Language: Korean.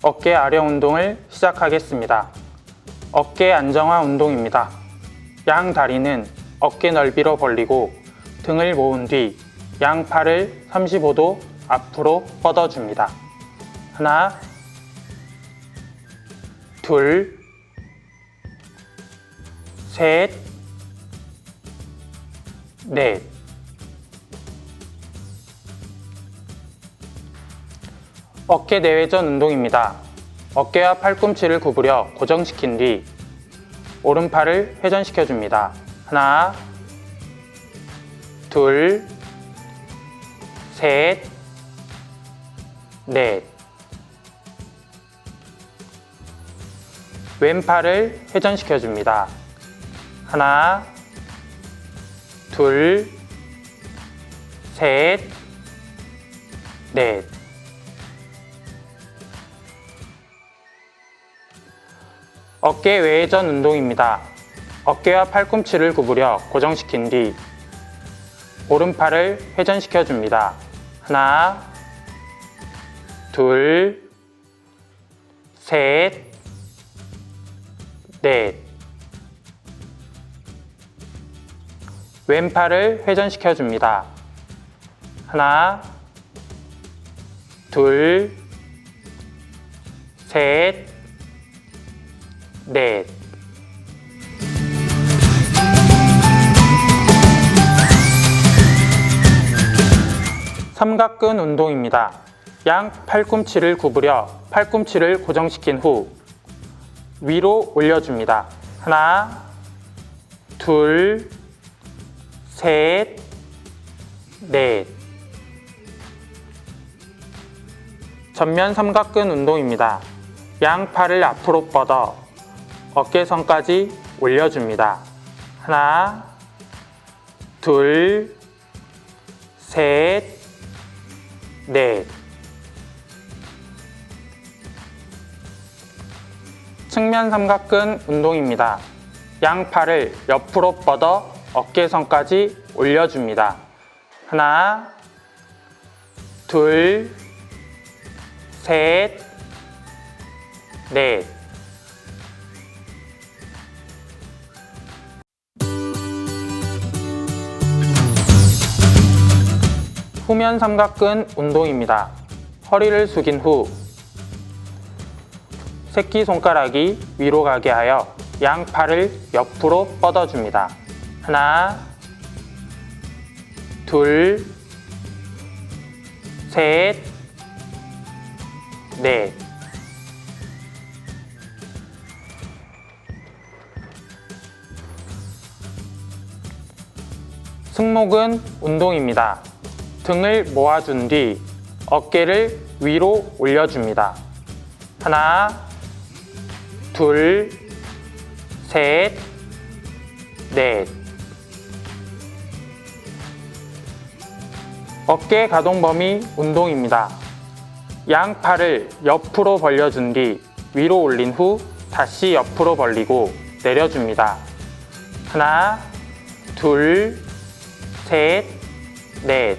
어깨 아령 운동을 시작하겠습니다. 어깨 안정화 운동입니다. 양 다리는 어깨 넓이로 벌리고 등을 모은 뒤 양팔을 35도 앞으로 뻗어줍니다. 하나, 둘, 셋, 넷. 어깨 내외전 운동입니다. 어깨와 팔꿈치를 구부려 고정시킨 뒤 오른팔을 회전시켜 줍니다. 하나, 둘, 셋, 넷. 왼팔을 회전시켜 줍니다. 하나, 둘, 셋, 넷. 어깨 외전 운동입니다. 어깨와 팔꿈치를 구부려 고정시킨 뒤 오른팔을 회전시켜 줍니다. 하나, 둘, 셋, 넷. 왼팔을 회전시켜 줍니다. 하나, 둘, 셋, 넷. 삼각근 운동입니다. 양 팔꿈치를 구부려 팔꿈치를 고정시킨 후 위로 올려줍니다. 하나, 둘, 셋, 넷. 전면 삼각근 운동입니다. 양 팔을 앞으로 뻗어 어깨선까지 올려줍니다. 하나, 둘, 셋, 넷. 측면 삼각근 운동입니다. 양 팔을 옆으로 뻗어 어깨선까지 올려줍니다. 하나, 둘, 셋, 넷. 후면 삼각근 운동입니다. 허리를 숙인 후 새끼손가락이 위로 가게 하여 양 팔을 옆으로 뻗어줍니다. 하나, 둘, 셋, 넷. 승모근 운동입니다. 등을 모아준 뒤 어깨를 위로 올려줍니다. 하나, 둘, 셋, 넷. 어깨 가동 범위 운동입니다. 양 팔을 옆으로 벌려준 뒤 위로 올린 후 다시 옆으로 벌리고 내려줍니다. 하나, 둘, 셋, 넷.